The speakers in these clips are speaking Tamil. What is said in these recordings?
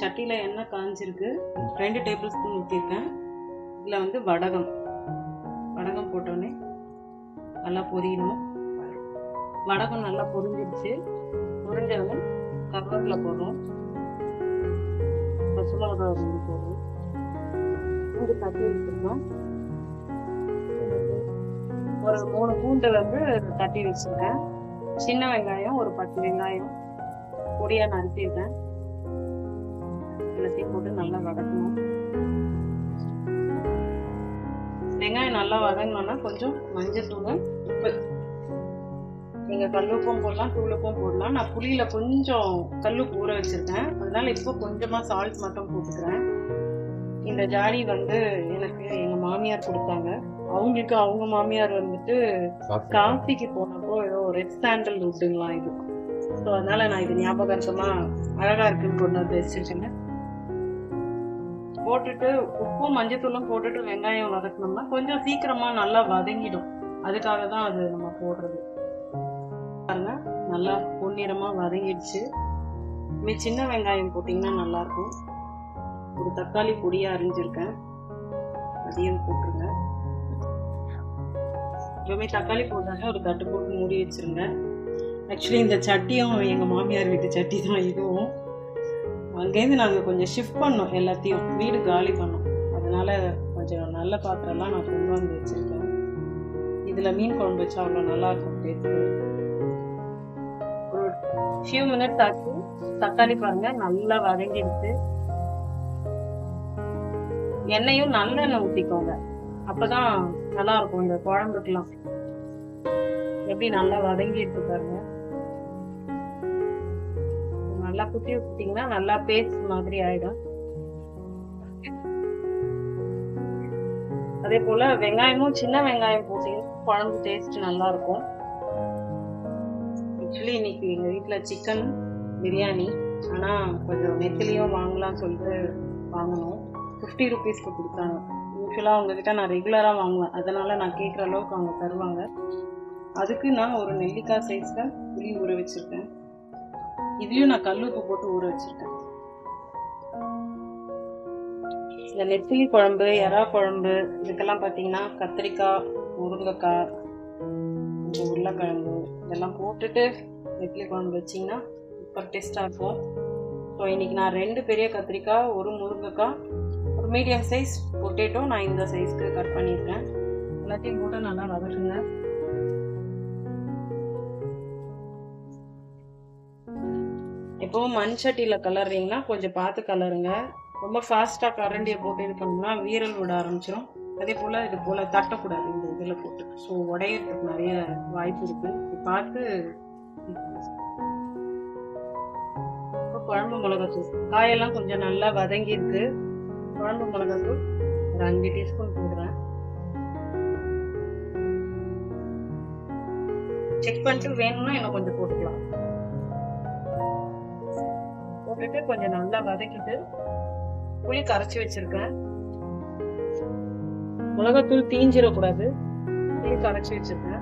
சட்டியில் எண்ணெய் காஞ்சிருக்கு. ரெண்டு டேபிள் ஸ்பூன் ஊற்றிருக்கேன் இதில் வந்து வடகம். வடகம் போட்டோன்னே நல்லா பொரியணும். வடகம் நல்லா பொரிஞ்சிருச்சு. பொரிஞ்சவன் கருவேப்பிலை போடுறோம் பச்சை மிளகா ரெண்டு போடுறோம் பூண்டு தட்டி வச்சுருக்கோம் ஒரு மூணு பூண்டை வந்து தட்டி வச்சுருக்கேன். சின்ன வெங்காயம் ஒரு பத்து வெங்காயம். பொடியாக நறுக்கியிருக்கேன் எல்லாத்தையும் போட்டு நல்லா வதக்கணும். வெங்காயம் நல்லா வதங்கினோன்னா கொஞ்சம் மஞ்சள் தூள் உப்பு. நீங்கள் கல்லுப்பும் போடலாம் தூளுப்பும் போடலாம். நான் புளியில கொஞ்சம் கல்லுப்பு ஊற வச்சிருக்கேன். அதனால இப்போ கொஞ்சமாக சால்ட் மட்டும் போட்டுக்கிறேன். இந்த ஜாடி வந்து எனக்கு எங்கள் மாமியார் கொடுத்தாங்க. அவங்களுக்கு அவங்க மாமியார் வந்துட்டு காசிக்கு போனப்போ ஏதோ ரெட் சாண்டல் உட்டுங்களாம் இது. ஸோ அதனால நான் இது ஞாபகார்த்தமா அழகா இருக்குன்னு கொண்டு வந்து வச்சிருக்கேன் போட்டுட்டு உப்பும் மஞ்சத்தூளும் போட்டுட்டு வெங்காயம் வதக்கணும்னா கொஞ்சம் சீக்கிரமா நல்லா வதங்கிடும். அதுக்காக தான் அது நம்ம போடுறது. பாருங்க நல்லா பொன்னிறமா வதங்கிடுச்சு. மீ சின்ன வெங்காயம் போட்டிங்கன்னா நல்லா இருக்கும் ஒரு தக்காளி பொடியா அரிஞ்சிருக்கேன். அதையும் போட்டுருங்க. எப்பவுமே தக்காளி போட்டாங்க ஒரு தட்டு போட்டு மூடி வச்சிருங்க. ஆக்சுவலி இந்த சட்டியும் எங்கள் மாமியார் வீட்டு சட்டி தான் இதுவும். அங்கேருந்து நாங்கள் கொஞ்சம் ஷிஃப்ட் பண்ணோம் எல்லாத்தையும். வீடு காலி பண்ணோம். அதனால கொஞ்சம் நல்ல பாத்திரம்லாம் நான் கொண்டு வந்து வச்சுருக்கேன். இதில் மீன் குழம்பு வச்சா அவ்வளோ நல்லா இருக்கும் டேஸ்ட்டு. ஒரு ஃபியூ மினிட்ஸ் ஆச்சு. தக்காளி பாருங்க நல்லா வதங்கிடுச்சு. எண்ணெயும் நல்லெண்ணெய் ஊற்றிக்கோங்க அப்போதான் நல்லா இருக்கும் இந்த குழம்புக்கெல்லாம். எப்படி நல்லா வதங்கிட்டு பாருங்க. நல்லா குத்தி விட்டீங்கன்னா நல்லா பேஸ்ட் மாதிரி ஆயிடும். அதே போல வெங்காயமும் சின்ன வெங்காயம் போட்டீங்கன்னா குழம்பு டேஸ்ட் நல்லா இருக்கும். ஆக்சுவலி இன்னைக்கு எங்க வீட்டுல சிக்கன் பிரியாணி. ஆனா கொஞ்சம் நெத்திலையும் வாங்கலாம்னு சொல்லிட்டு வாங்கணும் ஃபிஃப்டி ருபீஸ்க்கு கொடுத்தாங்க. யூஸ்வலாக அவங்கக்கிட்ட நான் ரெகுலராக வாங்குவேன். அதனால நான் கேட்குற அளவுக்கு அவங்க தருவாங்க. அதுக்கு நான் ஒரு நெல்லிக்காய் சைஸில் புளி ஊற வச்சுருக்கேன். இதுலேயும் நான் கல் உப்பு போட்டு ஊற வச்சுருக்கேன். இந்த நெத்திலி குழம்பு எறா குழம்பு இதுக்கெல்லாம் பார்த்தீங்கன்னா கத்திரிக்காய் முருங்கைக்காய் இந்த உருளைக்கிழங்கு இதெல்லாம் போட்டுட்டு நெத்திலி குழம்பு வச்சிங்கன்னா சூப்பர் டேஸ்ட்டாக இருக்கும். ஸோ இன்னைக்கு நான் ரெண்டு பெரிய கத்திரிக்காய் ஒரு முருங்கைக்காய் ஒரு மீடியம் சைஸ் பொட்டேட்டோ நான் இந்த சைஸ்க்கு கட் பண்ணியிருக்கேன். எல்லாத்தையும் போட்டு நல்லா வதக்குங்க. இப்போ மண் சட்டியில் கலர்றீங்கன்னா கொஞ்சம் பார்த்து கலருங்க. ரொம்ப ஃபாஸ்ட்டாக கரண்டியை போட்டு இது பண்ணோம்னா வீரல் விட ஆரம்பிச்சிடும் அதே போல் இது போல் தட்டக்கூடாது இந்த இதில் போட்டு. ஸோ உடையறதுக்கு நிறைய வாய்ப்பு இருக்குது பார்த்து குழம்பு மிளகாத்தூள். காயெல்லாம் கொஞ்சம் நல்லா வதங்கி இருக்கு. குழம்பு மிளகாத்தூள் ஒரு அஞ்சு டீஸ்பூன் போடுறேன். செக் பண்ணிட்டு வேணும்னா இன்னும் கொஞ்சம் போட்டுக்கலாம். போட்டுட்டு கொஞ்சம் நல்லா வதக்கிட்டு புளி கரைச்சி வச்சிருக்கேன் மிளகாத்தூள் தீஞ்சிடக்கூடாது. புளி கரைச்சி வச்சிருக்கேன்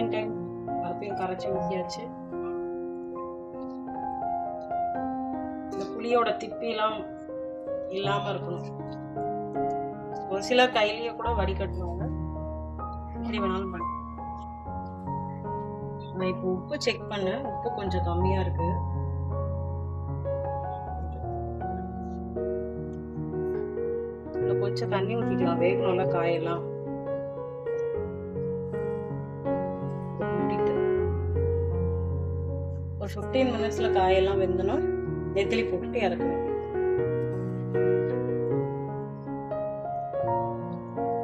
செகண்ட் டைம் மறுபடியும் கரைச்சி ஊற்றியாச்சு இந்த புளியோட திப்பிலாம் இல்லாமல் இருக்கணும். ஒரு சிலர் கையிலேயே கூட வடிகட்டுவாங்க எப்படி வேணாலும் பண்ண நான் இப்போ உப்பு செக் பண்ணேன். உப்பு கொஞ்சம் கம்மியாக இருக்கு. கொஞ்சம் தண்ணி ஊற்றிக்கலாம் வேகணும்ல காயெல்லாம். ஒரு ஃபிஃப்டீன் மினிட்ஸ்ல காயெல்லாம் வெந்தணும் நெத்திலி போட்டுட்டு இறக்கணும்.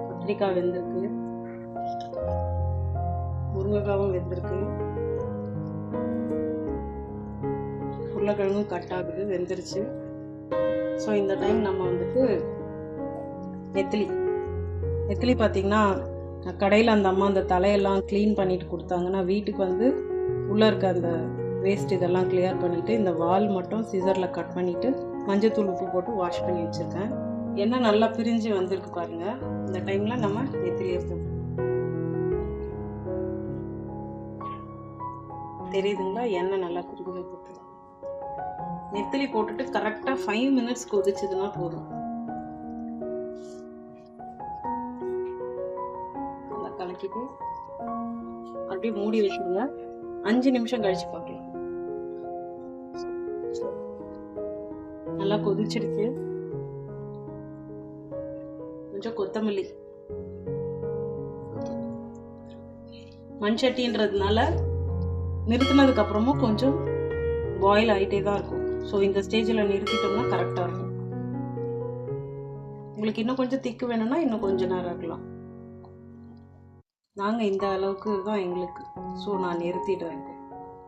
கத்திரிக்காய் வெந்திருக்கு. முருங்கைக்காவும் வெந்திருக்கு. உருளைக்கிழங்கும் கட் ஆகுது வெந்துருச்சு. ஸோ இந்த டைம் நம்ம வந்துட்டு நெத்திலி. நெத்திலி பார்த்தீங்கன்னா கடையில் அந்த அம்மா அந்த தலையெல்லாம் க்ளீன் பண்ணிட்டு கொடுத்தாங்கன்னா வீட்டுக்கு வந்து உள்ளே இருக்க அந்த வேஸ்ட் இதெல்லாம் கிளியர் பண்ணிவிட்டு இந்த வால் மட்டும் சிசரில் கட் பண்ணிவிட்டு மஞ்சத்தூள் உப்பு போட்டு வாஷ் பண்ணி வச்சுருக்கேன். எண்ணெய் நல்லா பிரிஞ்சு வந்திருக்கு பாருங்கள் இந்த டைமில் நம்ம நெத்திலியை போட்டு தெரியுதுங்களா? எண்ணெய் நல்லா குறுகுது போட்டுருக்கோம் நெத்திலி போட்டுட்டு கரெக்டாக ஃபைவ் மினிட்ஸ் கொதிச்சதுன்னா போதும். நல்லா கலக்கிட்டு அப்படியே மூடி வச்சுருங்க. அஞ்சு நிமிஷம் கழிச்சு பார்க்கலாம். நல்லா கொதிச்சிடுச்சு கொஞ்சம் கொத்தமல்லி. மண்சட்டின்றதுனால நிறுத்தினதுக்கு அப்புறமும் கொஞ்சம் பாயில் ஆகிட்டே தான் இருக்கும். ஸோ இந்த ஸ்டேஜில் நிறுத்திட்டோம்னா கரெக்டாக இருக்கும். உங்களுக்கு இன்னும் கொஞ்சம் திக்கு வேணும்னா இன்னும் கொஞ்சம் நேரம் இருக்கலாம். நாங்கள் இந்த அளவுக்கு தான் எங்களுக்கு. ஸோ நான் நிறுத்திடுறேன்.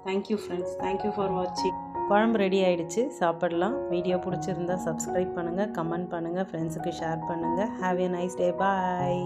Thank you friends thank you for வாட்சிங் குழம்பு ரெடி ஆகிடுச்சு சாப்பிடலாம். வீடியோ பிடிச்சிருந்தா சப்ஸ்கிரைப் பண்ணுங்கள் கமெண்ட் பண்ணுங்கள் ஃப்ரெண்ட்ஸுக்கு ஷேர் பண்ணுங்கள் have a nice day bye